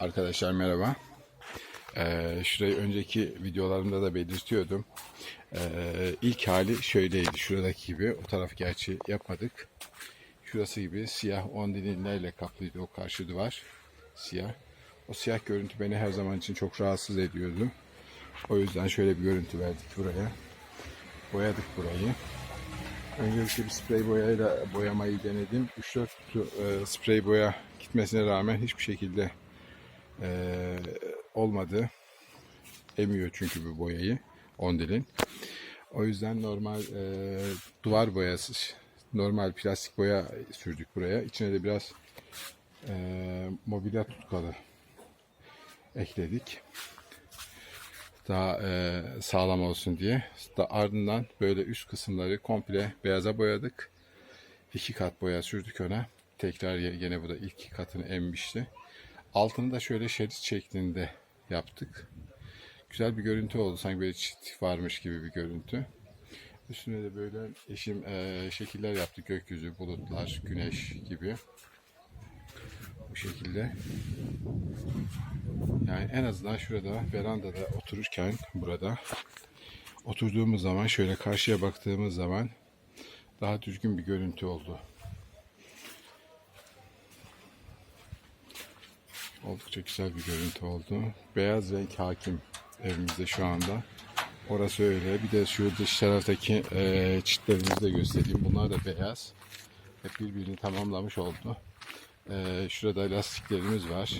Arkadaşlar merhaba. Ee, şurayı önceki videolarımda da belirtiyordum. Ee, ilk hali şöyleydi. Şuradaki gibi. O tarafı gerçi yapmadık. Şurası gibi siyah on dilimlerle kaplıydı o karşı duvar. Siyah. O siyah görüntü beni her zaman için çok rahatsız ediyordu. O yüzden şöyle bir görüntü verdik buraya. Boyadık burayı. Öncelikle bir sprey boyayla boyamayı denedim. 3-4 kutu e, sprey boya gitmesine rağmen hiçbir şekilde e, olmadı. Emiyor çünkü bu boyayı Ondil'in. O yüzden normal e, duvar boyası, normal plastik boya sürdük buraya. İçine de biraz e, mobilya tutkalı ekledik. Daha e, sağlam olsun diye. Da ardından böyle üst kısımları komple beyaza boyadık. İki kat boya sürdük ona. Tekrar yine bu da ilk katını emmişti. Altını da şöyle şerit şeklinde yaptık. Güzel bir görüntü oldu. Sanki böyle çift varmış gibi bir görüntü. Üstüne de böyle eşim eee, şekiller yaptı. Gökyüzü, bulutlar, güneş gibi. Bu şekilde. Yani en azından şurada verandada otururken burada oturduğumuz zaman şöyle karşıya baktığımız zaman daha düzgün bir görüntü oldu. Oldukça güzel bir görüntü oldu. Beyaz renk hakim evimizde şu anda. Orası öyle. Bir de şu dış taraftaki eee çitlerimizi de göstereyim. Bunlar da beyaz. Hep birbirini tamamlamış oldu. Eee, şurada lastiklerimiz var.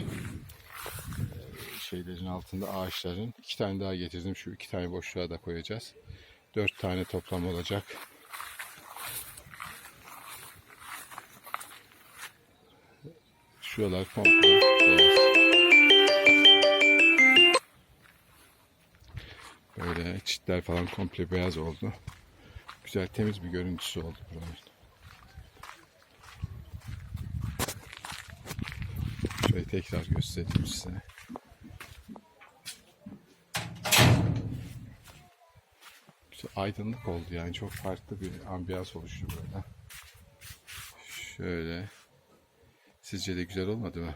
Eee, şeylerin altında ağaçların. iki tane daha getirdim. Şu iki tane boşluğa da koyacağız. Dört tane toplam olacak. Şuralar komple. Böyle çitler falan komple beyaz oldu. Güzel temiz bir görüntüsü oldu buranın. Şöyle tekrar göstereyim size. Güzel, aydınlık oldu yani çok farklı bir ambiyans oluştu burada. Şöyle. Sizce de güzel olmadı mı?